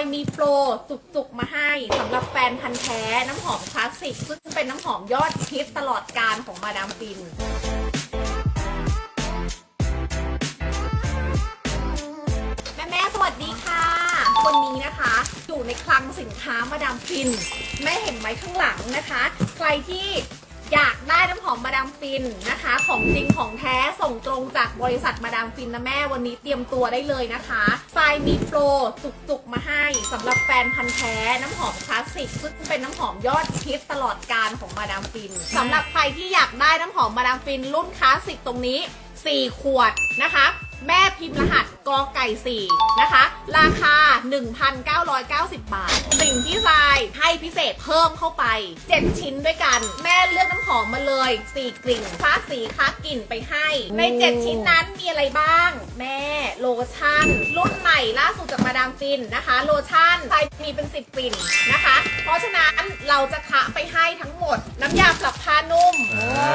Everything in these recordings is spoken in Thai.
ล์มีโปรจุกๆมาให้สำหรับแฟนพันธ์แท้น้ำหอมคลาสสิก ซึ่งเป็นน้ำหอมยอดฮิตตลอดการของมาดามฟิน แม่แม่ๆสวัสดีค่ะ วันนี้นะคะ อยู่ในคลังสินค้ามาดามฟิน แม่เห็นไหมข้างหลังนะคะ ใครที่ อยากได้น้ำหอมมาดามฟินนะคะ ของจริงของแท้ส่งตรงจากบริษัทมาดามฟินนะแม่วันนี้เตรียมตัวได้เลยนะคะไฟล์มีโปรจุกๆมาให้สำหรับแฟนพันธ์แท้น้ำหอมคลาสสิกซึ่งเป็นน้ำหอมยอดฮิตตลอดการของมาดามฟินสำหรับใครที่อยากได้น้ำหอมมาดามฟิน รุ่นคลาสสิกตรงนี้ 4 ขวดนะคะแม่พิมพ์รหัสกอไก่4นะคะ ราคา 1,990 บาท สิ่งที่ทรา ยให้พิเศษเพิ่มเข้าไป 7 ชิ้นด้วยกัน แม่เลือกน้ำหอมมาเลย 4 กลิ่นคลาสสีคลาสกลิ่นไปให้ ใน 7 ชิ้นนั้นมีอะไรบ้าง แม่โลชั่น รุ่นใหม่ล่าสุดจากมาดามฟินนะคะ โลชั่นทรายมีเป็น 10 กลิ่นนะคะ เพราะฉะนั้นเราจะคะไปให้ทั้งหมด น้ำยาปรับผ้านุ่ม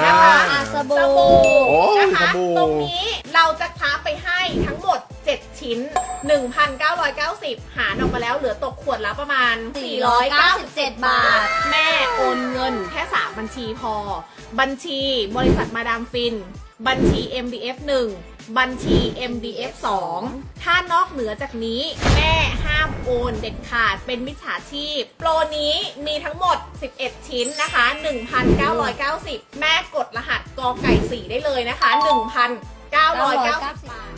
นะคะอ่าสสบู่บู่โอ้ยนะคะสบู่ตรงนี้เราจะค้าไปให้ทั้งหมด 7 ชิ้น 1,990 หารออกมาแล้วเหลือตกขวดละประมาณ 497 บาท แม่โอนเงินแค่ 3 บัญชีพอ บัญชีบริษัทมาดามฟิน บัญชี MDF 1 บัญชี MDF 2 ถ้านอกเหนือจากนี้แม่ห้ามโอนเด็ดขาดเป็นมิจฉาชีพ โปรนี้มีทั้งหมด 11 ชิ้นนะคะ 1,990 แม่กดรหัสกอไก่ 4 ได้เลยนะคะ 1,990 บาท